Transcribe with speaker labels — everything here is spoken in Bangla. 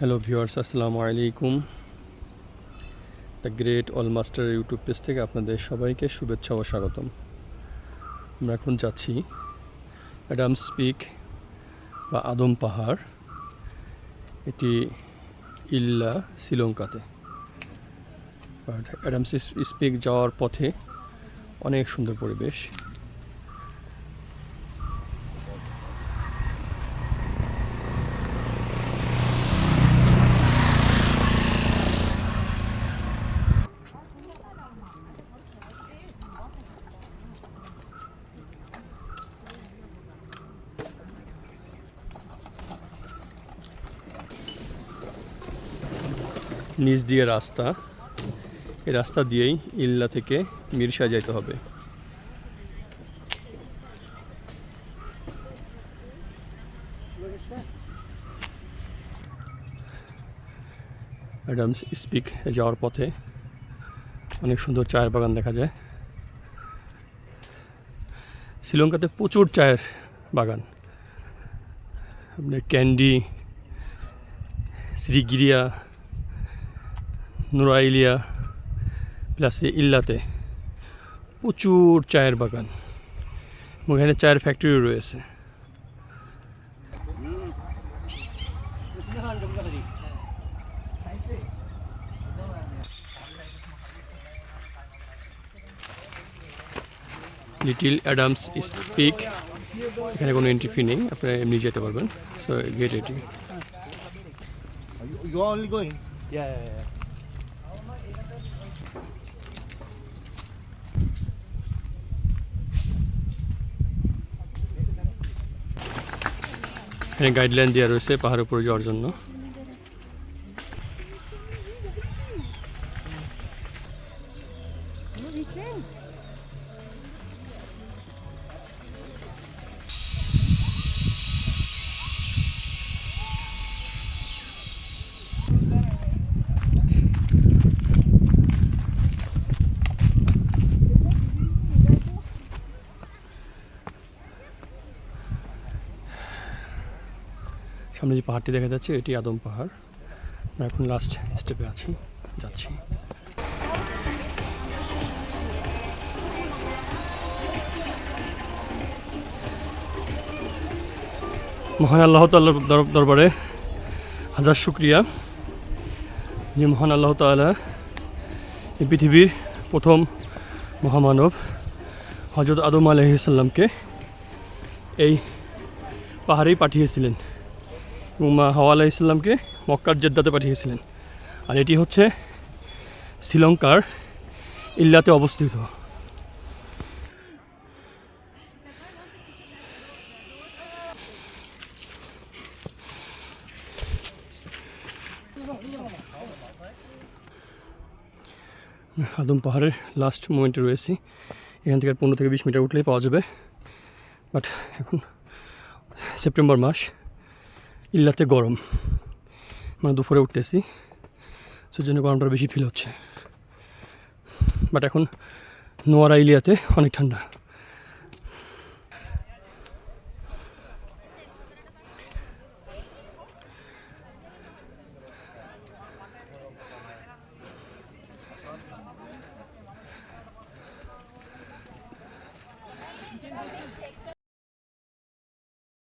Speaker 1: হ্যালো ভিউয়ার্স আসসালামু আলাইকুম the great all master YouTube page থেকে আপনাদের সবাইকে শুভেচ্ছা ও স্বাগতম। আমরা এখন যাচ্ছি অ্যাডাম স্পিক বা আদম পাহাড় এটি ইল্লা শ্রীলঙ্কাতে। বাট অ্যাডাম স্পিক যাওয়ার পথে অনেক সুন্দর পরিবেশ। নিচ দিয়ে রাস্তা। এই রাস্তা দিয়েই ইল্লা থেকে মিরসা যাইতে হবে। অ্যাডামস স্পিক যাওয়ার পথে অনেক সুন্দর চায়ের বাগান দেখা যায়। শ্রীলঙ্কাতে প্রচুর চায়ের বাগান। আপনার ক্যান্ডি, শ্রীগিরিয়া নুরাইলিয়া প্লাস ইল্লাতে প্রচুর চায়ের বাগান। এবং এখানে চায়ের ফ্যাক্টরিও রয়েছে। লিটিল অ্যাডামস স্পিক এখানে কোনো এন্ট্রি ফি নেই আপনারা এমনি যেতে পারবেন। সো গেট এটি এখানে গাইডলাইন দেওয়া রয়েছে পাহাড়ের উপরে যাওয়ার জন্য। সামনে যে পাহাড়টি দেখা যাচ্ছে, এটি আদম পাহাড়। আমরা এখন লাস্ট স্টেপে আছি, যাচ্ছি। মহান আল্লাহ তাল্লার দর- দরবারে হাজার শুক্রিয়া। যে মহান আল্লাহ তাআলা এই পৃথিবীর প্রথম মহামানব হজরত আদম আলহিসাল্লামকে এই পাহাড়েই পাঠিয়েছিলেন। হাওয়া আলাহ ইসলামকে মক্কার জেদ্দাতে পাঠিয়েছিলেন। আর এটি হচ্ছে শ্রীলঙ্কার ইল্লাতে অবস্থিত। আদম পাহাড়ের লাস্ট মোমেন্টে রয়েছি। এখান থেকে পনেরো থেকে বিশ মিটার উঠলেই পাওয়া যাবে। বাট এখন সেপ্টেম্বর মাস। ইল্লাতে গরম। মানে দুপুরে উঠতেছি, সেজন্য গরমটা বেশি ফিল হচ্ছে। বাট এখন নোয়ারা, ইলিয়াতে অনেক ঠান্ডা।